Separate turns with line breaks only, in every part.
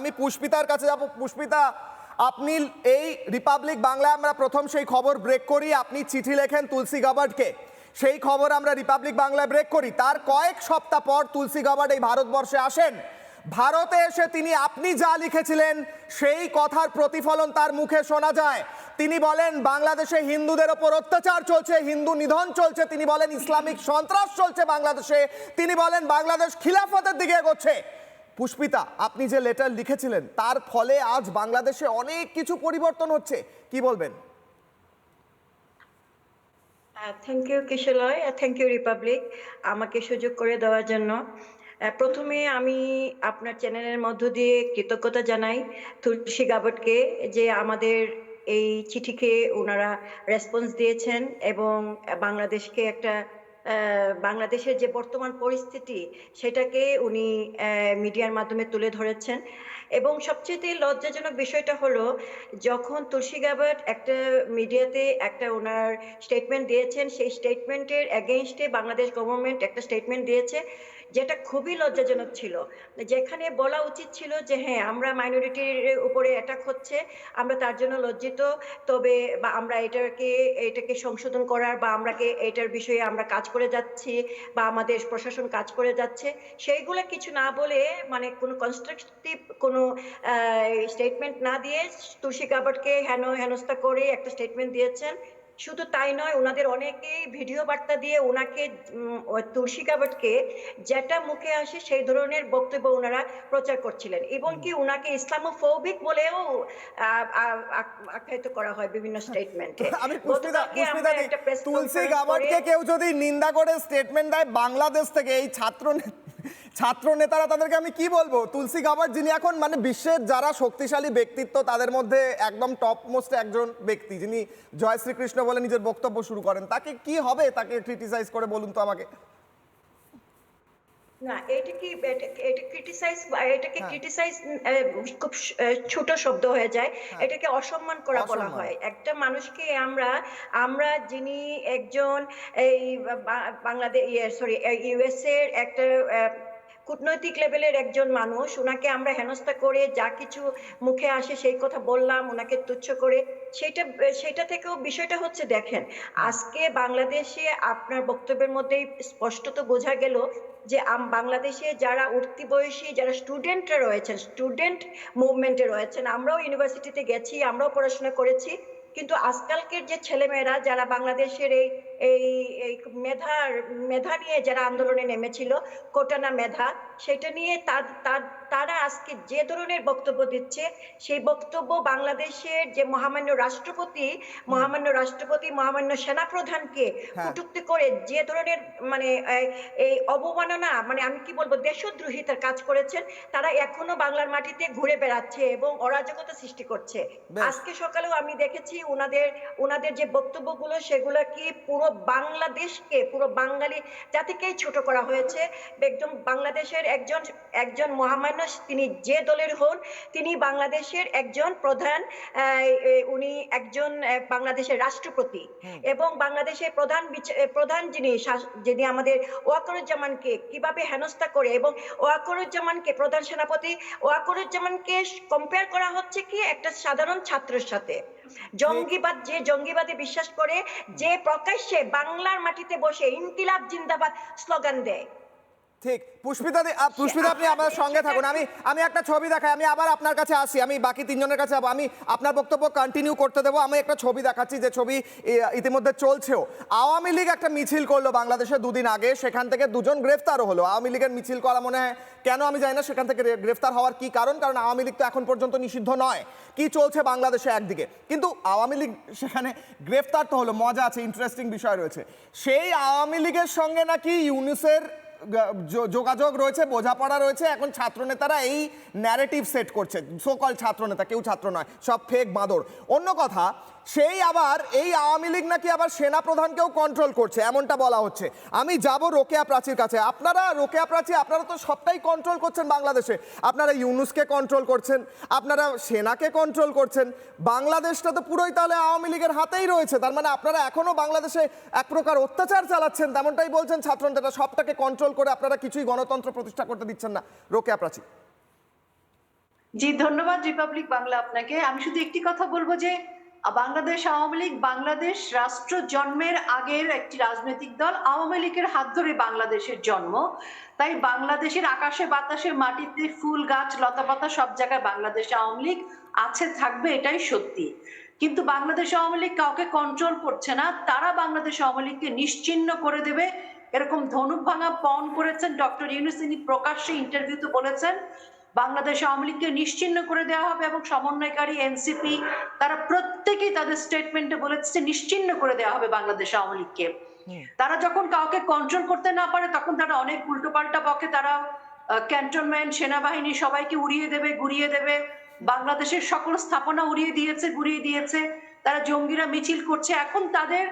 আমি পুষ্পিতার কাছে যাব। পুষ্পিতা, আপনি এই রিপাবলিক বাংলায় আমরা প্রথম সেই খবর ব্রেক করি। আপনি চিঠি লেখেন তুলসী গাবার্ডকে সেই খবর আমরা রিপাবলিক বাংলায় ব্রেক করি। তার কয়েক সপ্তাহ পর তুলসী গাবার্ড এই ভারতবর্ষে আসেন। ভারতে এসে তিনি, আপনি যা লিখেছিলেন, সেই কথার প্রতিফলন তার মুখে শোনা যায়। তিনি বলেন, বাংলাদেশে হিন্দুদের ওপর অত্যাচার চলছে, হিন্দু নিধন চলছে। তিনি বলেন, ইসলামিক সন্ত্রাস চলছে বাংলাদেশে। তিনি বলেন, বাংলাদেশ খিলাফতের দিকে এগোচ্ছে। পুষ্পিতা, আপনি যে লেটার লিখেছিলেন, তার ফলে আজ বাংলাদেশে অনেক কিছু পরিবর্তন হচ্ছে। কি বলবেন?
Thank you Kishalay thank you Republic আমাকে সুযোগ করে দেওয়ার জন্য। প্রথমে আমি আপনার চ্যানেলের মধ্য দিয়ে কৃতজ্ঞতা জানাই তুলসী গাবটকে যে আমাদের এই চিঠিকে ওনারা রেসপন্স দিয়েছেন এবং বাংলাদেশকে একটা বাংলাদেশের যে বর্তমান পরিস্থিতি, সেটাকে উনি মিডিয়ার মাধ্যমে তুলে ধরেছেন। এবং সবচেয়ে লজ্জাজনক বিষয়টা হলো, যখন তুলসী গাবাট একটা মিডিয়াতে একটা ওনার স্টেটমেন্ট দিয়েছেন, সেই স্টেটমেন্টের এগেইনস্টে বাংলাদেশ গভর্নমেন্ট একটা স্টেটমেন্ট দিয়েছে। যেটা খুবই লজ্জাজনক ছিল। যেখানে বলা উচিত ছিল যে হ্যাঁ আমরা মাইনরিটির উপরে অ্যাটাক হচ্ছে, আমরা তার জন্য লজ্জিত, তবে বা আমরা এটাকে এটাকে সংশোধন করার বা আমরাকে এটার বিষয়ে আমরা কাজ করে যাচ্ছি বা আমাদের প্রশাসন কাজ করে যাচ্ছে, সেইগুলো কিছু না বলে মানে কোনো কনস্ট্রাকটিভ কোনো স্টেটমেন্ট না দিয়ে তুলসী কাবাটকে হেন হেনস্থা করে একটা স্টেটমেন্ট দিয়েছেন। শুধু তাই নয় ওনাদের অনেকেই ভিডিও বার্তা দিয়ে ওনাকে তুলসী কাবাটকে যেটা মুখে আসে সেই ধরনের বক্তব্য ওনারা প্রচার করছিলেন। এবং কি ওনাকে ইসলামোফোবিক বলেও আখ্যায়িত করা হয় বিভিন্ন স্টেটমেন্টে press
তুলসী
করে-
কেউ যদি নিন্দা করে স্টেটমেন্ট দেয় বাংলাদেশ থেকে এই ছাত্র ছাত্র নেতারা তাদেরকে আমি কি বলব? তুলসী গাবার্ড যিনি এখন মানে বিশ্বের যারা শক্তিশালী ব্যক্তিত্ব তাদের মধ্যে একদম টপ মোস্ট একজন ব্যক্তি। যিনি জয় শ্রীকৃষ্ণ বলে নিজের বক্তব্য শুরু করেন। তাকে কি হবে? তাকে ক্রিটিসাইজ করে বলুন তো আমাকে।
না এটা কি এটা- ক্রিটিসাইজ এটাকে
হ্যাঁ।
ক্রিটিসাইজ খুব স- ছোট শব্দ হয়ে যায়। এটাকে অসম্মান করা বলা
হ্যাঁ।
হয়। একটা মানুষকে আমরা আমরা যিনি একজন এই বাংলাদেশ সরি ইউএস এর একটা কূটনৈতিক লেভেলের একজন মানুষ ওনাকে আমরা হেনস্থা করে যা কিছু মুখে আসে সেই কথা বললাম ওনাকে তুচ্ছ করে। সেটা সেটা থেকেও বিষয়টা হচ্ছে দেখেন, আজকে বাংলাদেশে আপনার বক্তব্যের মধ্যেই স্পষ্টত বোঝা গেল যে বাংলাদেশে যারা উঠতি বয়সী, যারা স্টুডেন্টরা রয়েছেন, স্টুডেন্ট মুভমেন্টে রয়েছেন, আমরাও ইউনিভার্সিটিতে গেছি, আমরাও পড়াশোনা করেছি, কিন্তু আজকালকের যে ছেলেমেয়েরা, যারা বাংলাদেশের এই এই এই মেধার মেধা নিয়ে যারা আন্দোলনে নেমেছিল কোটানা মেধা সেটা নিয়ে তার- আজকে যে ধরনের বক্তব্য দিচ্ছে সেই বক্তব্য বাংলাদেশের যে মহামান্য রাষ্ট্রপতি মহামান্য রাষ্ট্রপতি মহামান্য সেনাপ্রধানকে
হ্যাঁ।
কটূক্তি করে যে ধরনের মানে এই- এই অবমাননা মানে আমি কি বলব দেশদ্রোহিতার কাজ করেছেন তারা এখনও বাংলার মাটিতে ঘুরে বেড়াচ্ছে এবং অরাজকতা সৃষ্টি করছে। আজকে সকালেও আমি দেখেছি ওনাদের ওনাদের যে বক্তব্যগুলো সেগুলো কি পুরো বাংলাদেশকে পুরো বাঙালি জাতিকেই ছোট করা হয়েছে। একদম বাংলাদেশের একজন একজন মহামান্য তিনি যে দলের হন তিনি বাংলাদেশের একজন প্রধান উনি একজন বাংলাদেশের রাষ্ট্রপতি। এবং বাংলাদেশের প্রধান প্রধান যিনি যিনি আমাদের ওয়াকরুজ্জামানকে কীভাবে হেনস্থা করে এবং ওয়াকরুজ্জামানকে প্রধান সেনাপতি ওয়াকরুজ্জামানকে কম্পেয়ার করা হচ্ছে কি? একটা সাধারণ ছাত্রের সাথে। জঙ্গিবাদ যে জঙ্গিবাদে বিশ্বাস করে যে প্রকাশ্যে বাংলার মাটিতে বসে ইনকিলাব জিন্দাবাদ স্লোগান দেয়।
ঠিক। পুষ্পিতা পুষ্পিতা আপনি আমার সঙ্গে থাকুন। আমি আমি একটা ছবি দেখাই। আমি আবার আপনার কাছে আসি। আমি বাকি তিনজনের কাছে যাব আমি আপনার বক্তব্য কন্টিনিউ করতে দেবো। আমি একটা ছবি দেখাচ্ছি যে ছবি ইতিমধ্যে চলছেও। আওয়ামী লীগ একটা মিছিল করল বাংলাদেশে দুদিন আগে। সেখান থেকে দুজন গ্রেফতারও হলো। আওয়ামী লীগের মিছিল করা মনে হয় কেন আমি জানি না। সেখান থেকে গ্রেফতার হওয়ার কি কারণ? কারণ আওয়ামী লীগ তো এখন পর্যন্ত নিষিদ্ধ নয়। কি চলছে বাংলাদেশে একদিকে? কিন্তু আওয়ামী লীগ সেখানে গ্রেফতার তো হলো। মজা আছে ইন্টারেস্টিং বিষয় রয়েছে। সেই আওয়ামী লীগের সঙ্গে নাকি ইউনুসের যোগাযোগ রয়েছে, বোঝাপড়া রয়েছে, এখন ছাত্রনেতারা এই ন্যারেটিভ সেট করছে সকল ছাত্রনেতা, কেউ ছাত্র নয়, সব ফেক বাঁদর। অন্য কথা, সেই আবার, এই আওয়ামী লীগ নাকি আবার সেনা প্রধানকেও কন্ট্রোল করছে, এমনটা বলা হচ্ছে। আমি যাব রোকেয়া প্রাচীর কাছে। আপনারা রোকেয়া প্রাচীর আপনারা তো সবটাই কন্ট্রোল করছেন বাংলাদেশে। আপনারা ইউনুসকে কন্ট্রোল করছেন, আপনারা সেনাকে কন্ট্রোল করছেন। বাংলাদেশটা তো পুরোই তাহলে আওয়ামী লীগের হাতেই রয়েছে। তার মানে আপনারা এখনও বাংলাদেশে এক প্রকার অত্যাচার চালাচ্ছেন, তেমনটাই বলছেন ছাত্রনেতারা, সবটাকে কন্ট্রোল করে আপনারা কিছুই গণতন্ত্র প্রতিষ্ঠা করতে দিচ্ছেন না। রোকেয়া প্রাচীর
জি, ধন্যবাদ রিপাবলিক বাংলা আপনাকে। আমি শুধু একটি কথা বলব যে, বাংলাদেশ আওয়ামী লীগ বাংলাদেশ রাষ্ট্র জন্মের আগের একটি রাজনৈতিক দল, আওয়ামী লীগের হাত ধরে বাংলাদেশের জন্ম। তাই বাংলাদেশের আকাশে বাতাসে মাটিতে ফুল গাছ, লতাপাতা সব জায়গায় বাংলাদেশ আওয়ামী লীগ আছে, থাকবে, এটাই সত্যি। কিন্তু বাংলাদেশ আওয়ামী লীগ কাউকে কন্ট্রোল করছে না। তারা বাংলাদেশ আওয়ামী লীগকে নিশ্চিহ্ন করে দেবে। এরকম ধনুক ভাঙা পণ করেছেন ডক্টর ইউনুস তিনি প্রকাশ্যে ইন্টারভিউতে বলেছেন বাংলাদেশ আওয়ামী লীগকে নিশ্চিহ্ন করে দেওয়া হবে এবং সমন্বয়কারী এনসিপি তারা প্রত্যেকেই তাদের স্টেটমেন্টে বলেছে যে নিশ্চিহ্ন করে দেওয়া হবে বাংলাদেশ আওয়ামী লীগকে। তারা যখন কাউকে কন্ট্রোল করতে না পারে তখন তারা অনেক উল্টোপাল্টা বকে তারা ক্যান্টনমেন্ট সেনাবাহিনী সবাইকে উড়িয়ে দেবে গুড়িয়ে দেবে বাংলাদেশের সকল স্থাপনা উড়িয়ে দিয়েছে গুড়িয়ে দিয়েছে তারা জঙ্গিরা মিছিল করছে। এখন তাদের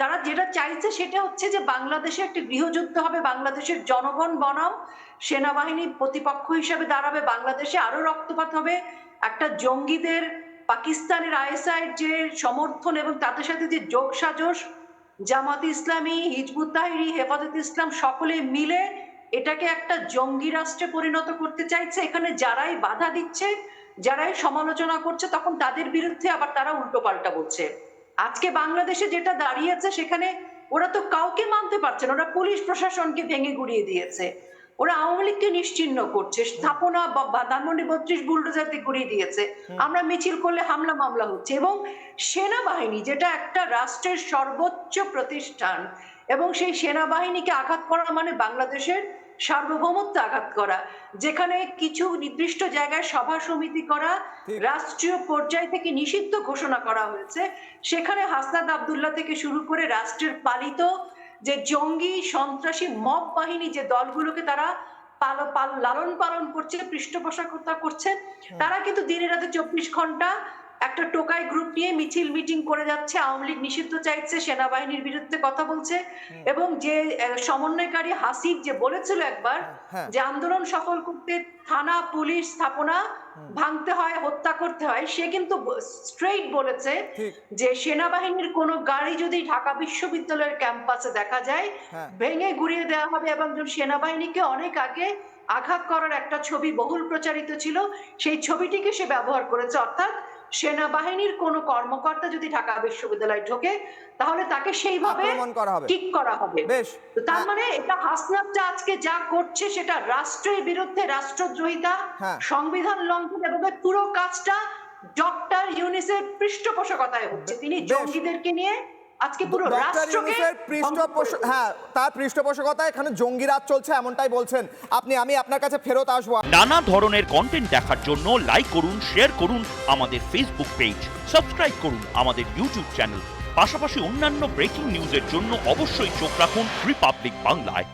তারা যেটা চাইছে সেটা হচ্ছে যে বাংলাদেশে একটি গৃহযুদ্ধ হবে, বাংলাদেশের জনগণ বনাম সেনাবাহিনী প্রতিপক্ষ হিসেবে দাঁড়াবে, বাংলাদেশে আরও রক্তপাত হবে। একটা জঙ্গিদের, পাকিস্তানের আইএসআই যে সমর্থন এবং তাদের সাথে যে যোগ সাজস জামাত ইসলামী, হিজবুত তাহরি, হেফাজত ইসলাম সকলে মিলে এটাকে একটা জঙ্গি রাষ্ট্রে পরিণত করতে চাইছে। এখানে যারাই বাধা দিচ্ছে, যারাই সমালোচনা করছে, তখন তাদের বিরুদ্ধে আবার তারা উল্টো পাল্টা বলছে। আজকে বাংলাদেশে যেটা দাঁড়িয়েছে সেখানে ওরা তো কাউকে মানতে পারছে না। ওরা পুলিশ প্রশাসনকে ভেঙে গুড়িয়ে দিয়েছে। ওরা আওয়ামী লীগকে নিশ্চিহ্ন করছে। স্থাপনা বা- ধানমন্ডি বত্রিশ বুলডোজার দিয়ে গুড়িয়ে দিয়েছে। আমরা মিছিল করলে হামলা মামলা হচ্ছে এবং সেনাবাহিনী যেটা একটা রাষ্ট্রের সর্বোচ্চ প্রতিষ্ঠান এবং সেই সেনাবাহিনীকে আঘাত করা মানে বাংলাদেশের সার্বভৌমত্ব আঘাত করা যেখানে কিছু নির্দিষ্ট জায়গায় সভা সমিতি করা রাষ্ট্রীয় পর্যায় থেকে নিষিদ্ধ ঘোষণা করা হয়েছে। সেখানে হাসনাদ আবদুল্লাহ থেকে শুরু করে রাষ্ট্রের পালিত যে জঙ্গি সন্ত্রাসী মব বাহিনী যে দলগুলোকে তারা পাল পাল লালন পালন করছে পৃষ্ঠপোষকতা করছে তারা কিন্তু দিনে রাতে চব্বিশ ঘণ্টা একটা টোকাই গ্রুপ নিয়ে মিছিল মিটিং করে যাচ্ছে আওয়ামী লীগ নিষিদ্ধ চাইছে সেনাবাহিনীর বিরুদ্ধে কথা বলছে এবং যে সমন্বয়কারী হাসিব যে বলেছিল একবার
হ্যাঁ।
যে আন্দোলন সফল করতে থানা পুলিশ স্থাপনা ভাঙতে হয় হত্যা করতে হয় সে কিন্তু স্ট্রেইট বলেছে যে সেনাবাহিনীর কোনো গাড়ি যদি ঢাকা বিশ্ববিদ্যালয়ের ক্যাম্পাসে দেখা যায়
হ্যাঁ।
ভেঙে গুড়িয়ে দেওয়া হবে এবং সেনাবাহিনীকে অনেক আগে আঘাত করার একটা ছবি বহুল প্রচারিত ছিল সেই ছবিটিকে সে ব্যবহার করেছে অর্থাৎ সেনাবাহিনীর কোন কর্মকর্তা যদি ঢাকা বিশ্ববিদ্যালয়ে ঢোকে তাহলে তাকে সেইভাবে ঠিক করা হবে তার। মানে এটা হাসনাতটা আজকে যা করছে সেটা রাষ্ট্রের বিরুদ্ধে রাষ্ট্রদ্রোহিতা
হ্যাঁ।
সংবিধান লঙ্ঘন এবং পুরো কাজটা ডক্টর ইউনিসেফ পৃষ্ঠপোষকতায় হচ্ছে তিনি। জঙ্গিদেরকে নিয়ে আজকে পুরো রাষ্ট্রকে।
হ্যাঁ তার পৃষ্ঠপোষকতা এখানে জঙ্গিরাজ চলছে এমনটাই বলছেন। আপনি আমি আপনার কাছে ফেরত আসব।
নানা ধরনের কন্টেন্ট দেখার জন্য লাইক করুন শেয়ার করুন আমাদের ফেসবুক পেজ সাবস্ক্রাইব করুন আমাদের ইউটিউব চ্যানেল পাশাপাশি অন্যান্য ব্রেকিং নিউজের জন্য অবশ্যই চোখ রাখুন রিপাবলিক বাংলায়